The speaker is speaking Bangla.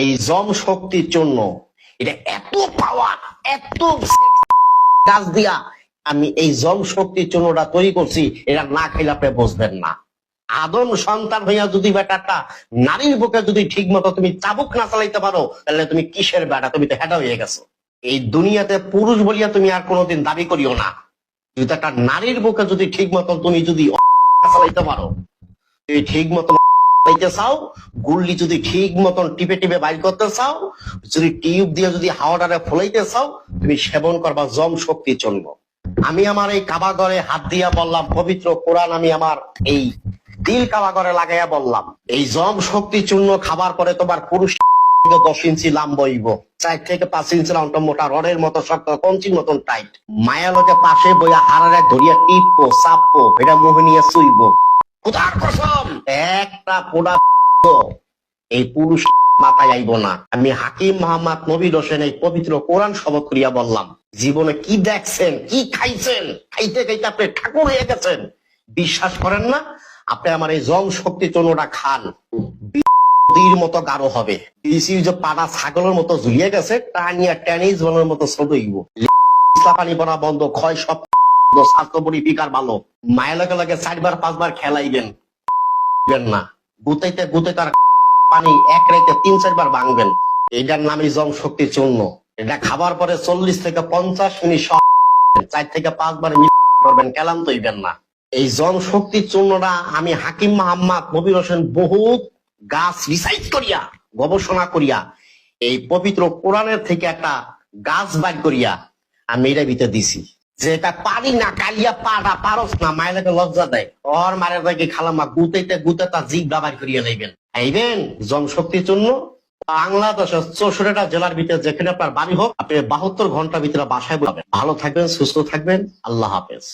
এই জম শক্তির জন্য এটা এত পাওয়ার এত গাছ দিয়া আমি এই জম শক্তির জন্যটা তৈরি করছি, এটা না খাইলে আপনি বুঝবেন না। আদম সন্তান হইয়া যদি বেটাটা নারীর বুকে যদি ঠিক মতো তুমি চাবুক না চালাইতে পারো, তাহলে তুমি কিসের বেটা? তুমি তো হেঁটা হয়ে গেছো। এই দুনিয়াতে পুরুষ বলিয়া তুমি আর কোনোদিন দাবি করিও না। যদি একটা নারীর বুকে যদি ঠিক মতো তুমি যদি চালাইতে পারো, তুমি ঠিক মতো চালাইতে চাও, গুল্লি যদি ঠিক মতন টিপে টিপে বাইর করতে চাও, যদি টিউব দিয়ে যদি হাওয়াটারে ফলাইতে চাও, তুমি সেবন করবা, জম শক্তির জন্য আমি আমার এই কাবাগরে হাত দিয়া বললাম, পবিত্র কোরআন আমি আমার এই দিল কাবাগরে লাগাইয়া বললাম, এই জম শক্তি চূর্ণ খাবার পরে তোমার পুরুষ দশ ইঞ্চি লাম্বইব চার থেকে পাঁচ ইঞ্চি লাম্বা মোটা রডের মতো শক্ত, কঞ্চির মতন টাইট মায়া লোকে পাশে বইয়া হারারে ধরিয়া টিপবো, চাপবো, এটা মুহে নিয়ে একটা পোড়া এই পুরুষ মাথায় আইব না। আমি হাকিম মোহাম্মদ নবীর হোসেন এই পবিত্র কোরআন করিয়া বললাম, জীবনে কি দেখছেন, কি খাইছেন? খাইতে খাইতে আপনি ঠাকুর হয়ে গেছেন। বিশ্বাস করেন না, আপনি আমার এই জং শক্তি চন্নটা খান। নদীর মতো গাঢ় হবে। ডিসি যে পাড়া ছাগলের মতো ঝুলিয়ে গেছে, টানিয়া টেনিস বলের মতো সদইব পানি বন্ধ, ক্ষয় সব স্বাস্থ্য বড়ি পিকার ভালো মায়ের লগে লগে চারবার, পাঁচবার খেলাইবেন। না। গুতাইতে আর পানি এক রাইতে তিন, চারবার ভাঙবেন। এইটার নামই জম শক্তির চূর্ণ। এটা খাবার পরে চল্লিশ থেকে পঞ্চাশ মিনিট চার থেকে পাঁচবার করবেন না। এই জন শক্তির চূর্ণটা আমি হাকিম মোহাম্মদ নবীর হোসেন বহুত গাছ রিসাইজ করিয়া, গবেষণা করিয়া, এই পবিত্র কোরআনের থেকে একটা গাছ বাইর করিয়া আমি ভিতরে দিছি। যে এটা পারি না, কালিয়া পাড়া পারস না, মায়ের লজ্জা দেয়। ওর মারে দাগে খালামা গুতেতে গুতে তার জিভ ব্যবহার করিয়া নেবেন আইবেন জনশক্তির জন্য। বাংলাদেশের চৌষট্টিটা জেলার ভিতরে যেখানে আপনার বাড়ি হোক, আপনি বাহাত্তর ঘণ্টার ভিতরে বাসায় বলবেন ভালো থাকবেন, সুস্থ থাকবেন। আল্লাহ হাফেজ।